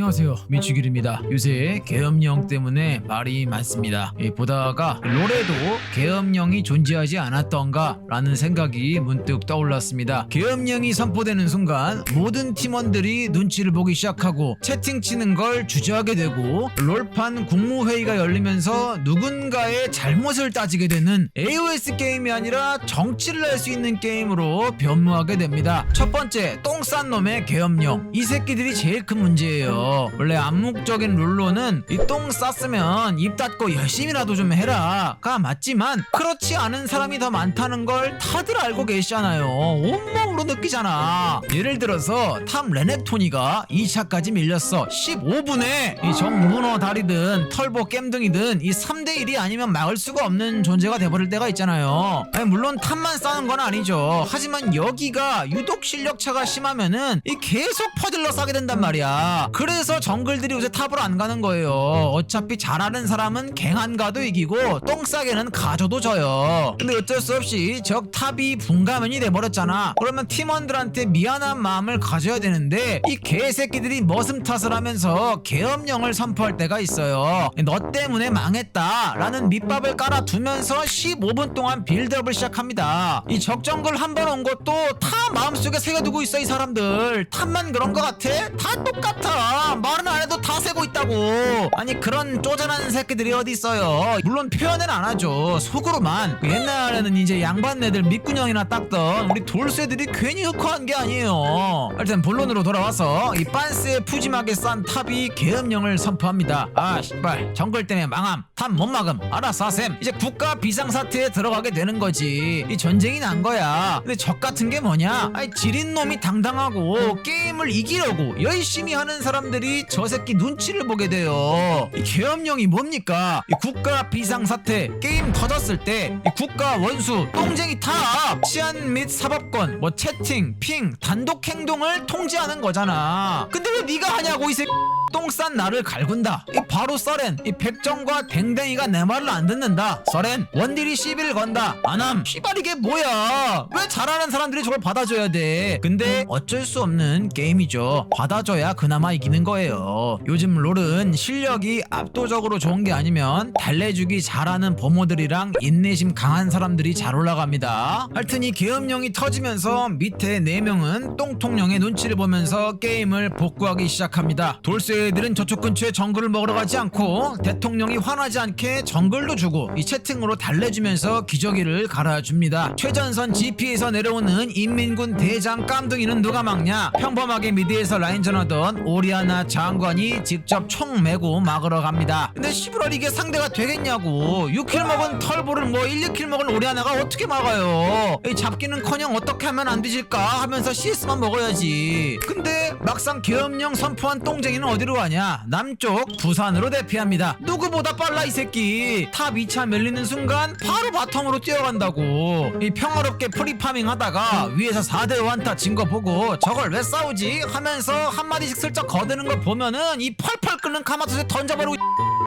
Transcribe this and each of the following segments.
안녕하세요. 미추길입니다. 요새 계엄령 때문에 말이 많습니다. 예, 보다가 롤에도 계엄령이 존재하지 않았던가 라는 생각이 문득 떠올랐습니다. 계엄령이 선포되는 순간 모든 팀원들이 눈치를 보기 시작하고 채팅 치는 걸 주저하게 되고 롤판 국무회의가 열리면서 누군가의 잘못을 따지게 되는 AOS 게임이 아니라 정치를 할 수 있는 게임으로 변모하게 됩니다. 첫 번째 똥 싼 놈의 계엄령. 이 새끼들이 제일 큰 문제예요 원래 암묵적인 룰로는 이 똥 쌌으면 입 닫고 열심히라도 좀 해라가 맞지만 그렇지 않은 사람이 더 많다는 걸 다들 알고 계시잖아요. 온몸으로 느끼잖아. 예를 들어서 탑 레넵토니가 2차까지 밀렸어. 15분에 이 정문어 다리든 털보 겜등이든 이 3대1이 아니면 막을 수가 없는 존재가 돼버릴 때가 있잖아요. 아니, 물론 탑만 싸는 건 아니죠. 하지만 여기가 유독 실력 차가 심하면은 이 계속 퍼질러 싸게 된단 말이야. 그래 서 정글들이 요새 탑으로 안 가는 거예요. 어차피 잘하는 사람은 갱한 가도 이기고 똥 싸게는 가져도 져요. 근데 어쩔 수 없이 적 탑이 분가면이 돼버렸잖아. 그러면 팀원들한테 미안한 마음을 가져야 되는데 이 개새끼들이 머슴 탓을 하면서 계엄령을 선포할 때가 있어요. 너 때문에 망했다 라는 밑밥을 깔아두면서 15분 동안 빌드업을 시작합니다. 이 적정글 한 번 온 것도 다 마음속에 새겨 두고 있어 이 사람들. 탑만 그런 거 같아? 다 똑같아. 말은 안 해도 다 세고 있다고. 아니 그런 쪼잔한 새끼들이 어디 있어요? 물론 표현은 안 하죠. 속으로만. 옛날에는 이제 양반네들 밑구녕이나 닦던 우리 돌쇠들이 괜히 흑화한 게 아니에요. 하여튼 본론으로 돌아와서 이 빤스에 푸짐하게 싼 탑이 계엄령을 선포합니다. 아 씨발. 정글 때문에 망함. 탑 못 막음. 알아서 하셈. 이제 국가 비상사태에 들어가게 되는 거지. 이 전쟁이 난 거야. 근데 적 같은 게 뭐냐 아니 지린 놈이 당당하고 게임을 이기려고 열심히 하는 사람들이 저 새끼 눈치를 보게 돼요. 이 계엄령이 뭡니까? 이 국가 비상사태 게임 터졌을 때 이 국가 원수 똥쟁이 탑 치안 및 사법권 뭐 채팅 핑 단독 행동을 통제하는 거잖아. 근데 왜 네가 하냐고 이 새끼. 똥싼 나를 갈군다. 이 바로 써렌 이 백정과 댕댕이가 내 말을 안 듣는다. 써렌 원딜이 시비를 건다. 안함. 씨발 이게 뭐야? 왜 잘하는 사람들이 저걸 받아줘 야 돼. 근데 어쩔 수 없는 게임이죠. 받아줘야 그나마 이기는 거예요. 요즘 롤은 실력이 압도적으로 좋은 게 아니면 달래주기 잘하는 범호들이랑 인내심 강한 사람들이 잘 올라갑니다. 하여튼 이 계엄령이 터지면서 밑에 4명은 똥통령의 눈치를 보면서 게임을 복구하기 시작합니다. 돌쇠들은 저쪽 근처에 정글을 먹으러 가지 않고 대통령이 화나지 않게 정글도 주고 이 채팅으로 달래주면서 기저귀를 갈아줍니다. 최전선 GP에서 내려오는 인민군 대장 깜둥이는 누가 막냐? 평범하게 미드에서 라인전하던 오리아나 장관이 직접 총 메고 막으러 갑니다. 근데 시브럴 이게 상대가 되겠냐고. 6킬 먹은 털보를 뭐 1, 2킬 먹은 오리아나가 어떻게 막아요? 이 잡기는커녕 어떻게 하면 안 뒤질까? 하면서 CS만 먹어야지. 근데 막상 계엄령 선포한 똥쟁이는 어디로 가냐? 남쪽 부산으로 대피합니다. 누구보다 빨라 이 새끼. 탑 2차 밀리는 순간 바로 바텀으로 뛰어간다고. 이 평화롭게 프리파밍 하다가 위에서 4대 1타 진 거 보고 저걸 왜 싸우지? 하면서 한마디씩 슬쩍 거드는 걸 보면은 이 펄펄 끓는 카마토에 던져버리고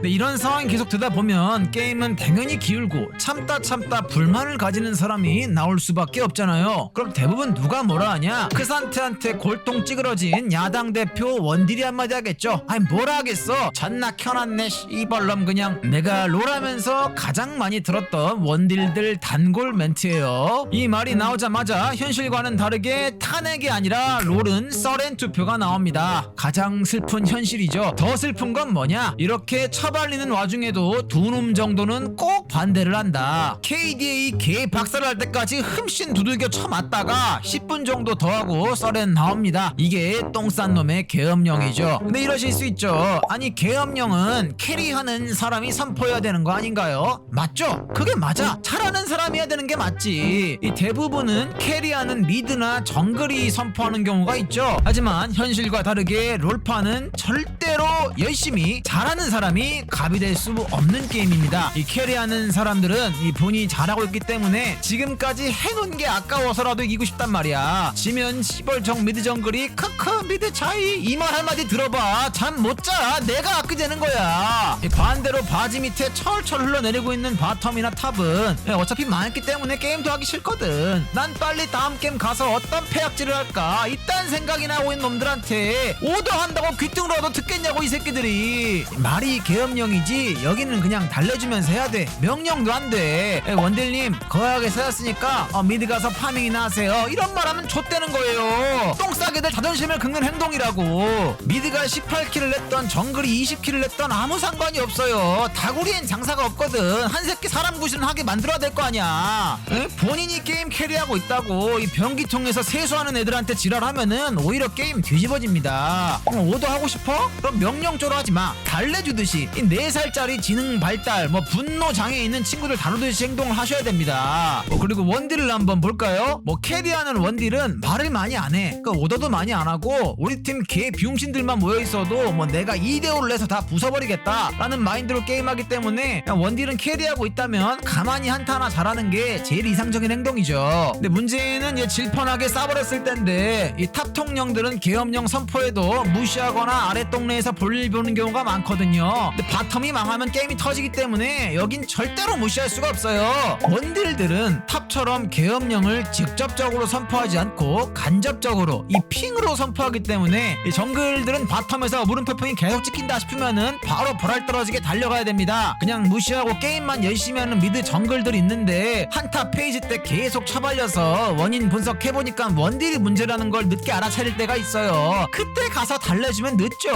근데 이런 상황이 계속 되다 보면 게임은 당연히 기울고 참다 참다 불만을 가지는 사람이 나올 수밖에 없잖아요. 그럼 대부분 누가 뭐라 하냐? 그 상태한테 골통 찌그러진 야당 대표 원딜이 한마디 하겠죠. 아니 뭐라 하겠어? 잔나 켜놨네 씨발놈 그냥 내가 롤하면서 가장 많이 들었던 원딜들 단골 멘트예요. 이 말이 나오자마자 현실과는 다르게 탄핵이 아니라 롤은 썰엔 투표가 나옵니다. 가장 슬픈 현실이죠. 더 슬픈 건 뭐냐? 이렇게 처 발리는 와중에도 두 놈 정도는 꼭 반대를 한다. KDA 개 박살날 때까지 흠씬 두들겨 쳐맞다가 10분 정도 더 하고 썰엔 나옵니다. 이게 똥싼 놈의 계엄령이죠. 근데 이러실 수 있죠. 아니 계엄령은 캐리하는 사람이 선포해야 되는 거 아닌가요? 맞죠? 그게 맞아. 잘하는 사람이 해야 되는 게 맞지. 이 대부분은 캐리하는 미드나 정글이 선포하는 경우가 있죠. 하지만 현실과 다르게 롤파는 절대 로 열심히 잘하는 사람이 갑이 될 수 없는 게임입니다. 이 캐리하는 사람들은 이 본인이 잘하고 있기 때문에 지금까지 해놓은 게 아까워서라도 이기고 싶단 말이야. 지면 시벌정 미드 정글이 크크 미드 차이 이 말 한마디 들어봐. 잠 못 자. 내가 아끼 되는 거야. 이 반대로 바지 밑에 철철 흘러내리고 있는 바텀이나 탑은 예, 어차피 많기 때문에 게임도 하기 싫거든. 난 빨리 다음 게임 가서 어떤 폐악질을 할까 이딴 생각이 나고 있는 놈들한테 오더한다고 귀뚱으로도 듣겠냐 고 이 새끼들이. 말이 계엄령이지 여기는 그냥 달래주면서 해야 돼. 명령도 안돼. 원딜님 거하게 세웠으니까 어, 미드 가서 파밍이나 하세요. 이런 말 하면 좆되는 거예요. 똥 싸게들 자존심을 긁는 행동이라고. 미드가 18킬을 냈던 정글이 20킬을 냈던 아무 상관이 없어요. 다구리엔 장사가 없거든. 한 새끼 사람 구실은 하게 만들어야 될 거 아니야. 에? 본인이 게임 캐리하고 있다고 이 변기통에서 세수하는 애들한테 지랄하면은 오히려 게임 뒤집어집니다. 어, 오더 하고 싶어? 그럼 명령조로 하지 마. 달래주듯이 이 4살짜리 지능 발달 뭐 분노 장애 있는 친구들 다루듯이 행동을 하셔야 됩니다. 뭐 그리고 원딜을 한번 볼까요? 뭐 캐리하는 원딜은 말을 많이 안 해. 그 오더도 많이 안 하고 우리 팀 개 비용신들만 모여 있어도 뭐 내가 2대 5를 해서 다 부숴버리겠다 라는 마인드로 게임하기 때문에 원딜은 캐리하고 있다면 가만히 한타 하나 잘하는 게 제일 이상적인 행동이죠. 근데 문제는 얘 질펀하게 싸버렸을 텐데 이 탑통령들은 계엄령 선포에도 무시하거나 아래 동네에 서 볼일 보는 경우가 많거든요. 근데 바텀이 망하면 게임이 터지기 때문에 여긴 절대로 무시할 수가 없어요. 원딜들은 탑처럼 계엄령을 직접적으로 선포하지 않고 간접적으로 이 핑으로 선포하기 때문에 이 정글들은 바텀에서 물음표풍이 계속 찍힌다 싶으면은 바로 보랄 떨어지게 달려가야 됩니다. 그냥 무시하고 게임만 열심히 하는 미드 정글들 있는데 한타 페이지 때 계속 처발려서 원인 분석해보니까 원딜이 문제라는 걸 늦게 알아차릴 때가 있어요. 그때 가서 달래주면 늦죠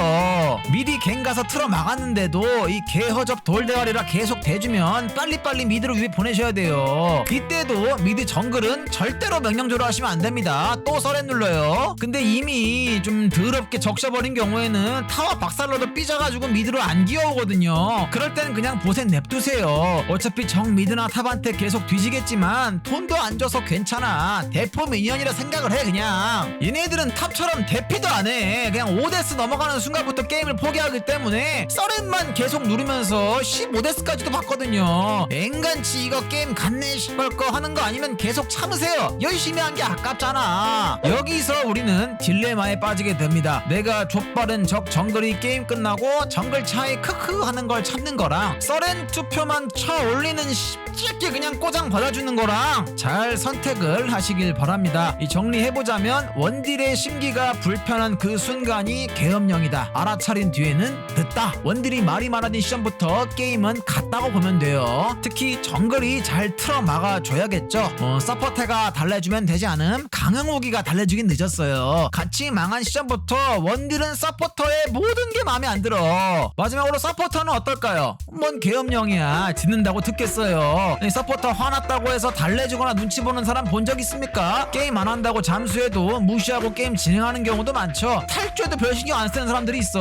미리 갱 가서 틀어 막았는데도 이 개허접 돌대가리라 계속 대주면 빨리빨리 미드로 위에 보내셔야 돼요. 이때도 미드 정글은 절대로 명령조로 하시면 안 됩니다. 또 서렌 눌러요. 근데 이미 좀 더럽게 적셔버린 경우에는 타워 박살로도 삐져가지고 미드로 안 기어오거든요. 그럴 때는 그냥 보센 냅두세요. 어차피 정 미드나 탑한테 계속 뒤지겠지만 돈도 안 줘서 괜찮아. 대포 미니언이라 생각을 해 그냥. 얘네들은 탑처럼 대피도 안 해. 그냥 5데스 넘어가는 순간부터 게임을 포기하기 때문에 서렌만 계속 누르면서 15데스까지도 봤거든요. 앵간치 이거 게임 갔네 시벌 거 하는 거 아니면 계속 참으세요. 열심히 한 게 아깝잖아. 여기서 우리는 딜레마에 빠지게 됩니다. 내가 족바른 적 정글이 게임 끝나고 정글 차이 크크 하는 걸 참는 거랑 서렌 투표만 쳐 올리는 쉽게 그냥 꼬장 받아주는 거랑 잘 선택을 하시길 바랍니다. 이 정리해보자면 원딜의 심기가 불편한 그 순간이 계엄령이다. 알아 차린 뒤에는 늦다. 원딜이 말이 많아진 시점부터 게임은 갔다고 보면 돼요. 특히 정글이 잘 틀어 막아줘야겠죠? 어, 서포터가 달래주면 되지 않음? 강흥호기가 달래주긴 늦었어요. 같이 망한 시점부터 원딜은 서포터의 모든 게 마음에 안 들어. 마지막으로 서포터는 어떨까요? 뭔 계엄령이야. 듣는다고 듣겠어요. 이 서포터 화났다고 해서 달래주거나 눈치 보는 사람 본 적 있습니까? 게임 안 한다고 잠수해도 무시하고 게임 진행하는 경우도 많죠. 탈주해도 별 신경 안 쓰는 사람들이 있어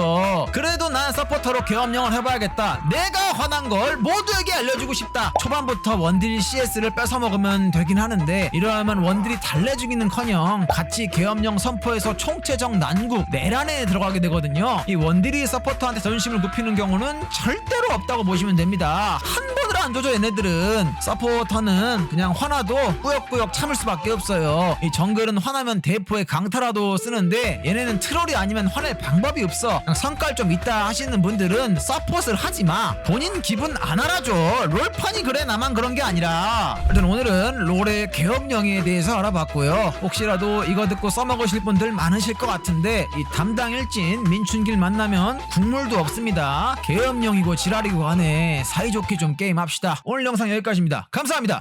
그래도 난 서포터로 계엄령을 해봐야겠다. 내가 화난 걸 모두에게 알려주고 싶다. 초반부터 원딜 CS를 뺏어먹으면 되긴 하는데 이러면 원딜이 달래주기는커녕 같이 계엄령 선포해서 총체적 난국 내란에 들어가게 되거든요. 이 원딜이 서포터한테 자존심을 굽히는 경우는 절대로 없다고 보시면 됩니다. 한 안 줘줘 얘네들은. 서포터는 그냥 화나도 꾸역꾸역 참을 수밖에 없어요. 이 정글은 화나면 대포에 강타라도 쓰는데 얘네는 트롤이 아니면 화낼 방법이 없어. 그냥 성깔 좀 있다 하시는 분들은 서폿을 하지마. 본인 기분 안 알아줘. 롤판이 그래 나만 그런 게 아니라. 일단 오늘은 롤의 개업령에 대해서 알아봤고요. 혹시라도 이거 듣고 써먹으실 분들 많으실 것 같은데 이 담당 일진 민춘길 만나면 국물도 없습니다. 개업령이고 지랄이고 하네. 사이좋게 좀 게임합 시다. 오늘 영상 여기까지입니다. 감사합니다